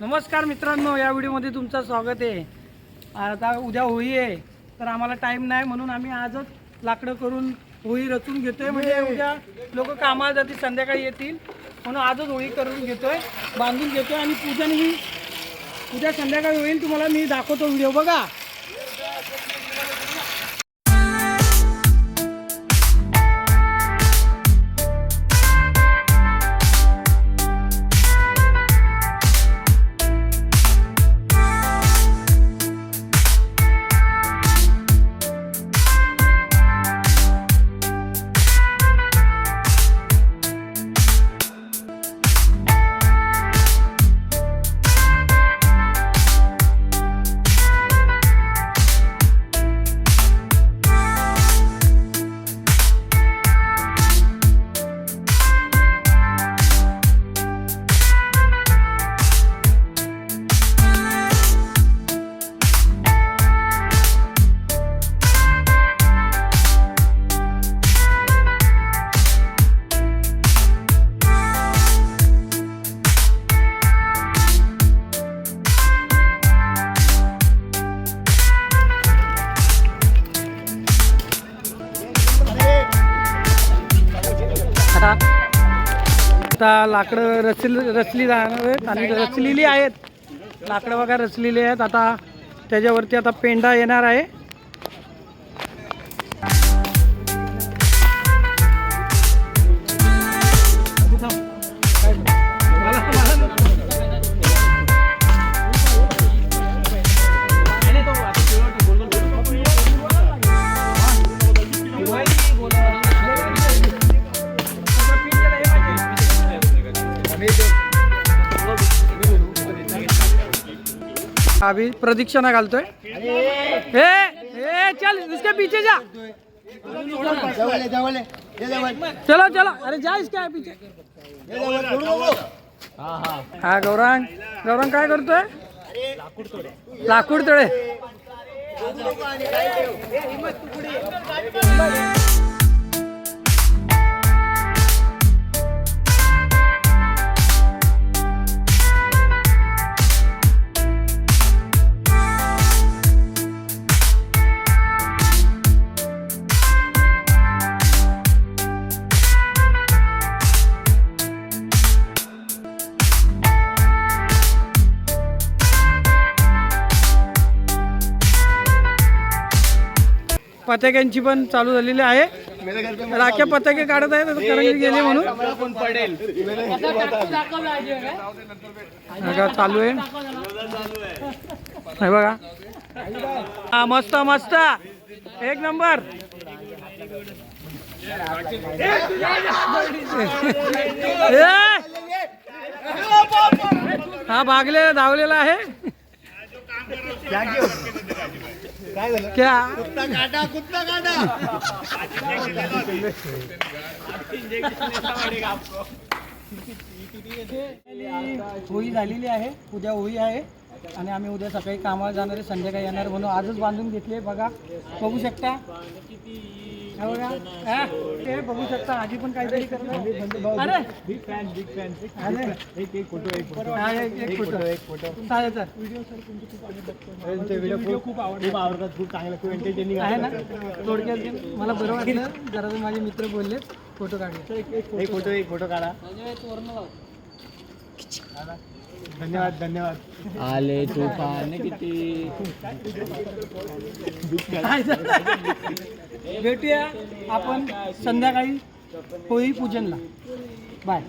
नमस्कार मित्रांनो या व्हिडिओमध्ये तुमचं स्वागत आहे. आता उद्या होळी आहे तर आम्हाला टाईम नाही म्हणून आम्ही आजच लाकडं करून होळी रचून घेतोय. म्हणजे उद्या लोक कामाला जातील संध्याकाळी येतील. म्हणून आजच होळी करून घेतोय बांधून घेतोय आणि पूजन ही उद्या संध्याकाळी होईल. तुम्हाला मी दाखवतो व्हिडिओ बघा. आता. आता लाकडं रचल रचली जाणार आहेत आणि रचलेली आहेत. लाकडं वगैरे रचलेली आहेत. आता त्याच्यावरती आता पेंडा येणार आहे. अभी प्रदीक्षिणा घालतोय हे हे चल इसके पीछे जा। चलो चलो अरे जा इसके पीछे। हा गौरांग गौरांग काय करतोय? लाकूड तळे पताक्यांची पण चालू झालेली आहे. राख्या पताके काढत आहेत गेले म्हणून. बघा चालू आहे. हे बघा. हा मस्त मस्त. एक नंबर! हा भागले धावलेला आहे. क्या होळी झालेली आहे उद्या होळी आहे आणि आम्ही उद्या सकाळी कामाला जाणार आहे संध्याकाळी येणार म्हणून आजच बांधून घेतले बघा बघू शकता. ते बघू शकता आजी पण काहीतरी करणार अरे! बिग फॅन बिग फॅन अरे! एक एक फोटो एक फोटो हा, एक एक फोटो. एक फोटो चालेल. सर व्हिडिओ खूप खूप आवडतात खूप चांगलं खूप एंटरटेनिंग आहे ना? थोडक्यात मला बरं वाटलं. जरा माझे मित्र बोलले फोटो काढले एक फोटो एक फोटो काढा. धन्यवाद धन्यवाद. आले तुफान किती? भेटूया आपण संध्याकाळी होळी पूजनला. बाय.